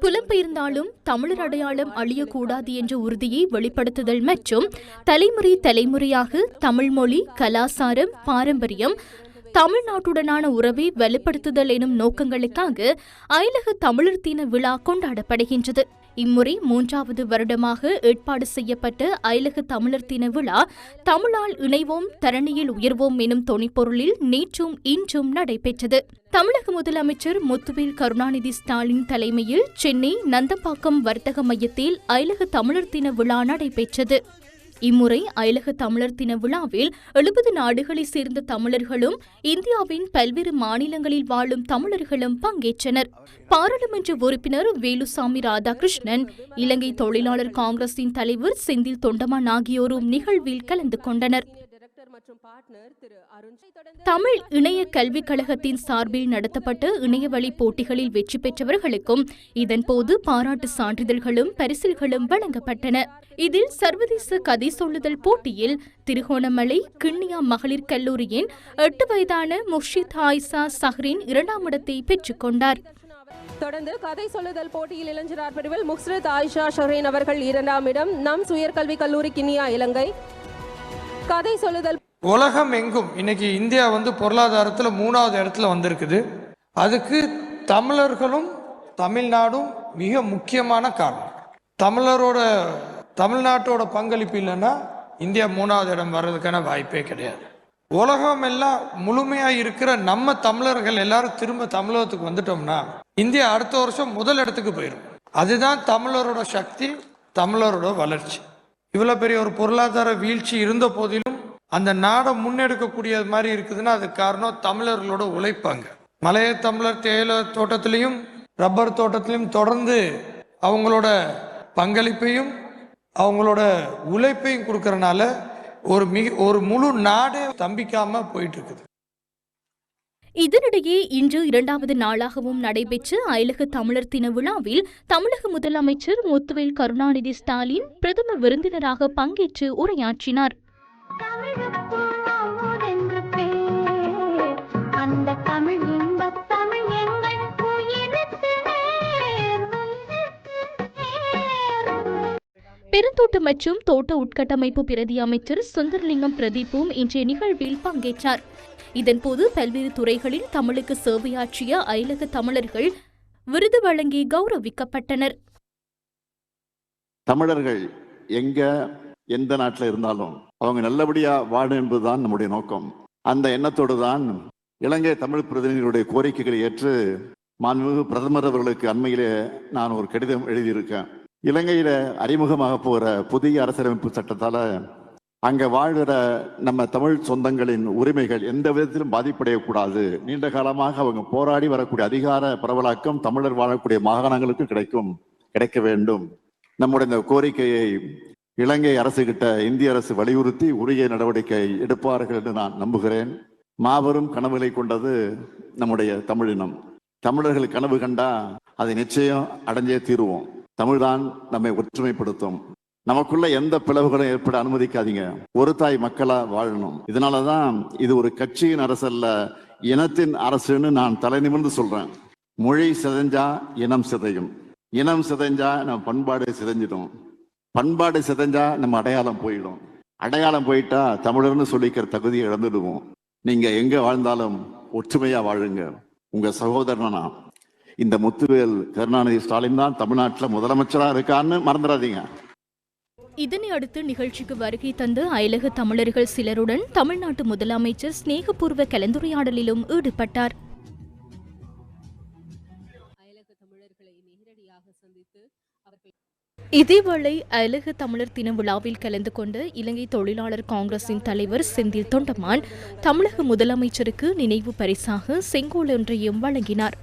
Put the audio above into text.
புலம்பெயர்ந்தாலும் தமிழர் அடையாளம் அழியக்கூடாது என்ற உறுதியை வெளிப்படுத்துதல் மற்றும் தலைமுறை தலைமுறையாக தமிழ் மொழி கலாசாரம் பாரம்பரியம் தமிழ்நாட்டுடனான உறவை வலுப்படுத்துதல் எனும் நோக்கங்களுக்காக அயலக தமிழர் தின விழா கொண்டாடப்படுகின்றது. இம்முறை மூன்றாவது வருடமாக ஏற்பாடு செய்யப்பட்ட அயலக தமிழர் தின விழா தமிழால் இணைவோம் தரணியில் உயர்வோம் எனும் தொனிப்பொருளில் நேற்றும் இன்றும் நடைபெற்றது. தமிழக முதலமைச்சர் முத்துவேல் கருணாநிதி ஸ்டாலின் தலைமையில் சென்னை நந்தம்பாக்கம் வர்த்தக மையத்தில் அயலக தமிழர் தின விழா நடைபெற்றது. இம்முறை அயலக தமிழர் தின விழாவில் எழுபது நாடுகளைச் சேர்ந்த தமிழர்களும் இந்தியாவின் பல்வேறு மாநிலங்களில் வாழும் தமிழர்களும் பங்கேற்றனர். பாராளுமன்ற உறுப்பினர் வேலுசாமி ராதாகிருஷ்ணன் இலங்கை தொழிலாளர் காங்கிரசின் தலைவர் செந்தில் தொண்டமான் ஆகியோரும் நிகழ்வில் கலந்து கொண்டனர். தமிழ் இணைய கல்விக் கழகத்தின் சார்பில் நடத்தப்பட்ட இணையவழி போட்டிகளில் வெற்றி பெற்றவர்களுக்கும் இதன்போது பாராட்டு சான்றிதழ்களும் பரிசில்களும் வழங்கப்பட்டன. இதில் சர்வதேச கதை சொல்லுதல் போட்டியில் திருகோணமலை கிண்ணியா மகளிர் கல்லூரியின் எட்டு வயதான முர்ஷித் ஆயிசா சஹ்ரின் இரண்டாம் இடத்தை பெற்றுக்கொண்டார் தொடர்ந்து கதை சொல்லுதல் போட்டியில் இளைஞரார் பிரிவில் முக்ஸ்ரத் ஆயிஷா ஷஹரேன் அவர்கள் இரண்டாம் இடம் நம் உயர்கல்வி கல்லூரி கினியா இலங்கை. கதை சொல்லுதல் உலகம் எங்கும் இன்னைக்கு இந்தியா வந்து பொருளாதாரத்தில் மூணாவது இடத்துல வந்திருக்குது. அதுக்கு தமிழர்களும் தமிழ்நாடும் மிக முக்கியமான காரணம். தமிழரோட தமிழ்நாட்டோட பங்களிப்பு இல்லைன்னா இந்தியா மூணாவது இடம் வர்றதுக்கான வாய்ப்பே கிடையாது. உலகம் எல்லாம் முழுமையாக இருக்கிற நம்ம தமிழர்கள் எல்லாரும் திரும்ப தமிழகத்துக்கு வந்துட்டோம்னா இந்தியா அடுத்த வருஷம் முதல் இடத்துக்கு போயிடும் அதுதான் தமிழரோட சக்தி தமிழரோட வளர்ச்சி. இவ்வளோ பெரிய ஒரு பொருளாதார வீழ்ச்சி இருந்த போதிலும் அந்த நாடை முன்னெடுக்கக்கூடிய மாதிரி இருக்குதுன்னா அதுக்கு காரணம் தமிழர்களோட உழைப்பாங்க மலைய தமிழர் தேயிலை தோட்டத்திலையும் ரப்பர் தோட்டத்திலையும் தொடர்ந்து அவங்களோட பங்களிப்பையும் அவங்களோட உழைப்பையும் கொடுக்கறனால ஒரு மிக ஒரு முழு நாடே தம்பிக்காம போயிட்டு இருக்குது இதனிடையே இன்று இரண்டாவது நாளாகவும் நடைபெற்ற அயலக தமிழர் தின விழாவில் தமிழக முதலமைச்சர் முத்துவேல் கருணாநிதி ஸ்டாலின் பிரதம விருந்தினராக பங்கேற்று உரையாற்றினார். பெருந்தோட்ட மற்றும் தோட்ட உட்கட்டமைப்பு பிரதி அமைச்சர் சுந்தரலிங்கம் பிரதீப்பும் இன்றைய நிகழ்வில் பங்கேற்றார். இதன்போது பல்வேறு துறைகளில் தமிழுக்கு சேவையாற்றிய அயலக தமிழர்கள் விருது வழங்கி கௌரவிக்கப்பட்டனர். தமிழர்கள் எங்க எந்த நாட்டில் இருந்தாலும் அவங்க நல்லபடியாக வாழணும் என்பதுதான் நம்முடைய நோக்கம். அந்த எண்ணத்தோடு தான் இலங்கை தமிழ் பிரதிநிதிகளுடைய கோரிக்கைகளை ஏற்று மாண்புமிகு பிரதமர் அவர்களுக்கு அண்மையிலே நான் ஒரு கடிதம் எழுதியிருக்கேன். இலங்கையில அறிமுகமாக போகிற புதிய அரசியலமைப்பு சட்டத்தால அங்க வாழ்கிற நம்ம தமிழ் சொந்தங்களின் உரிமைகள் எந்த விதத்திலும் பாதிப்படையக்கூடாது. நீண்ட காலமாக அவங்க போராடி வரக்கூடிய அதிகார பரவலாக்கம் தமிழர் வாழக்கூடிய மாகாணங்களுக்கு கிடைக்கும் கிடைக்க வேண்டும். நம்முடைய இந்த கோரிக்கையை இலங்கை அரசு கிட்ட இந்திய அரசு வலியுறுத்தி உரிய நடவடிக்கை எடுப்பார்கள் என்று நான் நம்புகிறேன். மாபெரும் கனவுகளை கொண்டது நம்முடைய தமிழினம் தமிழர்கள் கனவு கண்டா அதை நிச்சயம் அடைஞ்சே தீருவோம். தமிழ்தான் நம்மை ஒற்றுமைப்படுத்தும். நமக்குள்ள எந்த பிளவுகளும் ஏற்பட அனுமதிக்காதீங்க. ஒரு தாய் மக்களா வாழணும். இதனாலதான் இது ஒரு கட்சியின் அரசு அல்ல இனத்தின் அரசுன்னு நான் தலை நிமிர்ந்து சொல்றேன். மொழி சிதைஞ்சா இனம் சிதையும். இனம் சிதைஞ்சா நம்ம பண்பாடு சிதைஞ்சிடும். பண்பாடு சிதைஞ்சா நம்ம அடையாளம் போயிடும். அடையாளம் போயிட்டா தமிழர்னு சொல்லிக்கிற தகுதியை இழந்துடுவோம். நீங்க எங்க வாழ்ந்தாலும் ஒற்றுமையா வாழுங்க. உங்க சகோதரனா. இந்த முத்துவேல் கருணாநிதி ஸ்டாலின் தான் தமிழ்நாட்டுல முதலமைச்சரா இருக்கான்னு மறந்துடாதீங்க. இதனை அடுத்து நிகழ்ச்சிக்கு வருகை தந்த அயலக தமிழர்கள் சிலருடன் தமிழ்நாட்டு முதலமைச்சர் சிநேகபூர்வ கலந்துரையாடலிலும் ஈடுபட்டார். அயலக தமிழர்களை நேரடியாக சந்தித்து அவர்கள் இதேவேளை அழகு தமிழர் தின விழாவில் கலந்து கொண்ட இலங்கை தொழிலாளர் காங்கிரசின் தலைவர் செந்தில் தொண்டமான் தமிழக முதலமைச்சருக்கு நினைவு பரிசாக செங்கோல் ஒன்றையும் வழங்கினார்.